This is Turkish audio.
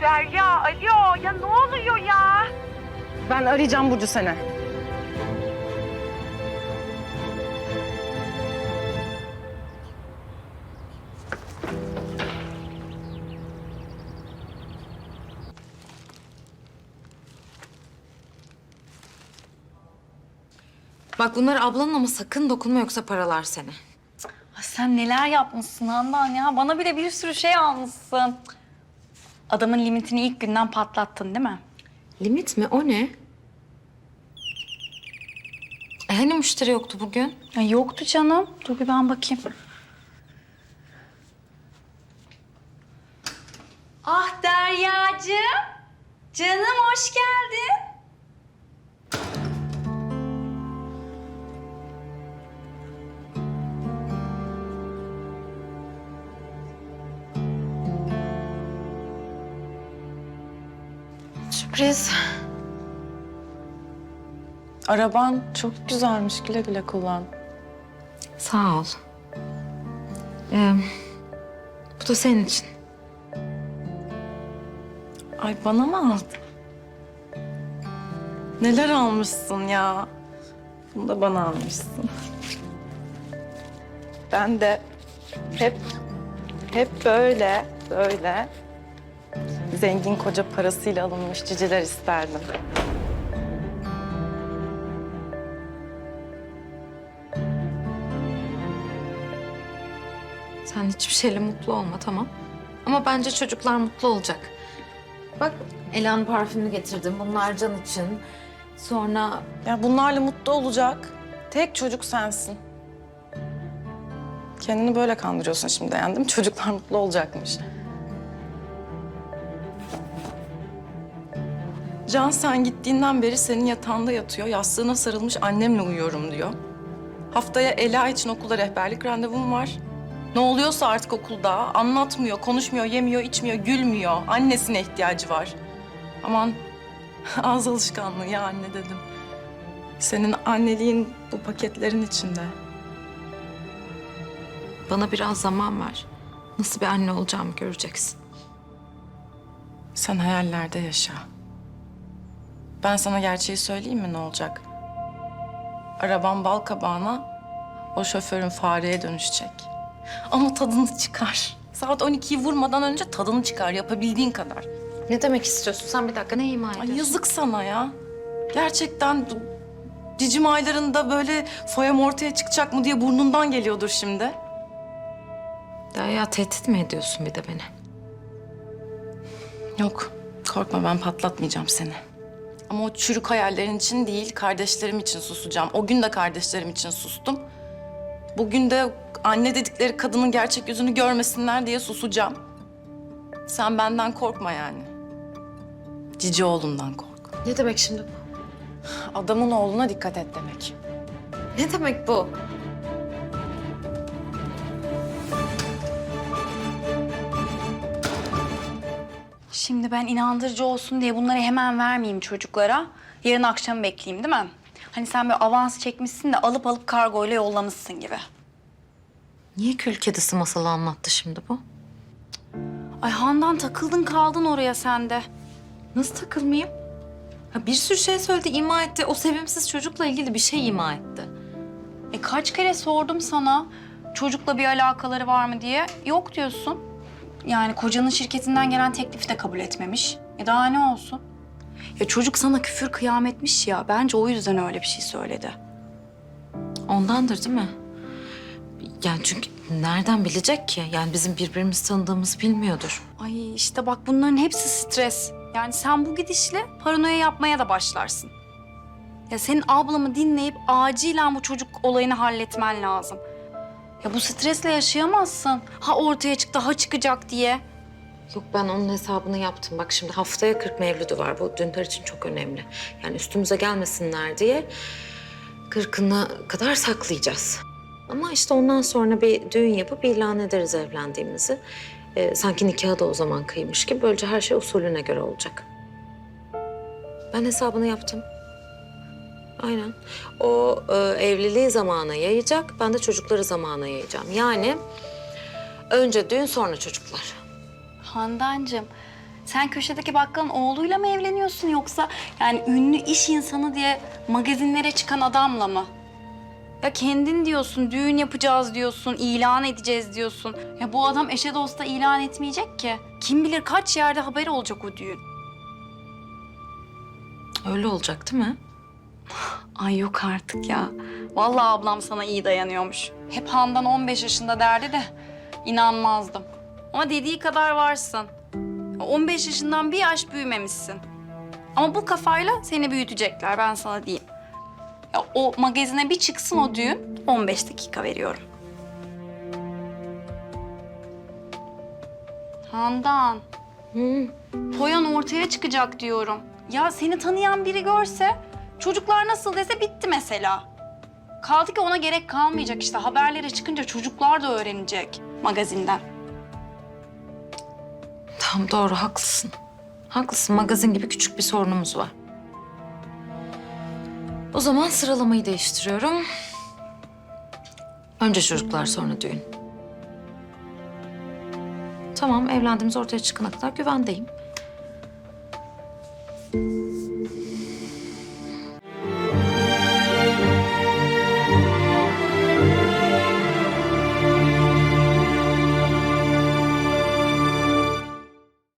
Derya, alo. Ya ne oluyor ya? Ben arayacağım Burcu seni. Bak bunlar ablanın ama sakın dokunma yoksa paralar seni. Ay Sen neler yapmışsın Handan ya. Bana bile bir sürü şey almışsın. Adamın limitini ilk günden patlattın değil mi? Limit mi? O ne? E hani müşteri yoktu bugün? Ya yoktu canım. Dur bir ben bakayım. Ah Deryacığım. Canım hoş geldin. Sürpriz. Araban çok güzelmiş. Güle güle kullan. Sağ ol. Ee, bu da senin için. Ay bana mı aldın? Neler almışsın ya? Bunu da bana almışsın. Ben de hep hep böyle böyle zengin koca parasıyla alınmış ciciler isterdim. Sen hiçbir şeyle mutlu olma tamam. Ama bence çocuklar mutlu olacak. Bak Elan parfümü getirdim. Bunlar Can için. Sonra Ya bunlarla mutlu olacak. Tek çocuk sensin. Kendini böyle kandırıyorsun şimdi yani değil mi? Çocuklar mutlu olacakmış. Can sen gittiğinden beri senin yatağında yatıyor. Yastığına sarılmış annemle uyuyorum diyor. Haftaya Ela için okula rehberlik randevum var. Ne oluyorsa artık okulda anlatmıyor, konuşmuyor, yemiyor, içmiyor, gülmüyor. Annesine ihtiyacı var. Aman ağız alışkanlığı ya anne dedim. Senin anneliğin bu paketlerin içinde. bana biraz zaman ver. Nasıl bir anne olacağımı göreceksin. Sen hayallerde yaşa. Ben sana gerçeği söyleyeyim mi ne olacak? Araban bal kabağına, o şoförün fareye dönüşecek. Ama tadını çıkar. Saat 12'yi vurmadan önce tadını çıkar yapabildiğin kadar. Ne demek istiyorsun? Sen bir dakika ne ima ediyorsun? Ay yazık sana ya. Gerçekten cicim aylarında böyle foyam ortaya çıkacak mı diye burnundan geliyordur şimdi. Derya tehdit mi ediyorsun bir de beni? Yok, korkma ben patlatmayacağım seni. Ama o çürük hayallerin için değil, kardeşlerim için susacağım. O gün de kardeşlerim için sustum. Bugün de anne dedikleri kadının gerçek yüzünü görmesinler diye susacağım. Sen benden korkma yani. Cici oğlundan kork. Ne demek şimdi bu? Adamın oğluna dikkat et demek. Ne demek bu? Şimdi ben inandırıcı olsun diye bunları hemen vermeyeyim çocuklara. Yarın akşam bekleyeyim değil mi? Hani sen böyle avans çekmişsin de alıp alıp kargoyla yollamışsın gibi. Niye kül kedisi masalı anlattı şimdi bu? Ay Handan takıldın kaldın oraya sen de. Nasıl takılmayayım? Ha, bir sürü şey söyledi, ima etti. O sevimsiz çocukla ilgili bir şey ima etti. E kaç kere sordum sana çocukla bir alakaları var mı diye. Yok diyorsun. Yani kocanın şirketinden gelen teklifi de kabul etmemiş. E daha ne olsun? Ya çocuk sana küfür kıyametmiş ya. Bence o yüzden öyle bir şey söyledi. Ondandır değil mi? Yani çünkü nereden bilecek ki? Yani bizim birbirimizi tanıdığımızı bilmiyordur. Ay işte bak bunların hepsi stres. Yani sen bu gidişle paranoya yapmaya da başlarsın. Ya senin ablamı dinleyip acilen bu çocuk olayını halletmen lazım. Ya bu stresle yaşayamazsın. Ha ortaya çıktı, ha çıkacak diye. Yok ben onun hesabını yaptım. Bak şimdi haftaya 40 mevlüdü var. Bu dündar için çok önemli. Yani üstümüze gelmesinler diye kırkına kadar saklayacağız. Ama işte ondan sonra bir düğün yapıp ilan ederiz evlendiğimizi. Ee, sanki nikahı da o zaman kıymış gibi. Böylece her şey usulüne göre olacak. Ben hesabını yaptım. Aynen. O e, evliliği zamana yayacak. Ben de çocukları zamana yayacağım. Yani önce düğün sonra çocuklar. Handancığım, Sen köşedeki bakkalın oğluyla mı evleniyorsun yoksa yani ünlü iş insanı diye magazinlere çıkan adamla mı? Ya kendin diyorsun, düğün yapacağız diyorsun, ilan edeceğiz diyorsun. Ya bu adam eşe dosta ilan etmeyecek ki. Kim bilir kaç yerde haber olacak o düğün. Öyle olacak değil mi? Ay yok artık ya. Vallahi ablam sana iyi dayanıyormuş. Hep Handan 15 yaşında derdi de inanmazdım. Ama dediği kadar varsın. 15 yaşından bir yaş büyümemişsin. Ama bu kafayla seni büyütecekler ben sana diyeyim. Ya o magazine bir çıksın o düğün 15 dakika veriyorum. Handan. Hı. Poyan ortaya çıkacak diyorum. Ya seni tanıyan biri görse, çocuklar nasıl dese bitti mesela. Kaldı ki ona gerek kalmayacak işte. Haberlere çıkınca çocuklar da öğrenecek magazinden. Tamam doğru haklısın. Haklısın magazin gibi küçük bir sorunumuz var. O zaman sıralamayı değiştiriyorum. Önce çocuklar sonra düğün. Tamam evlendiğimiz ortaya çıkana kadar güvendeyim.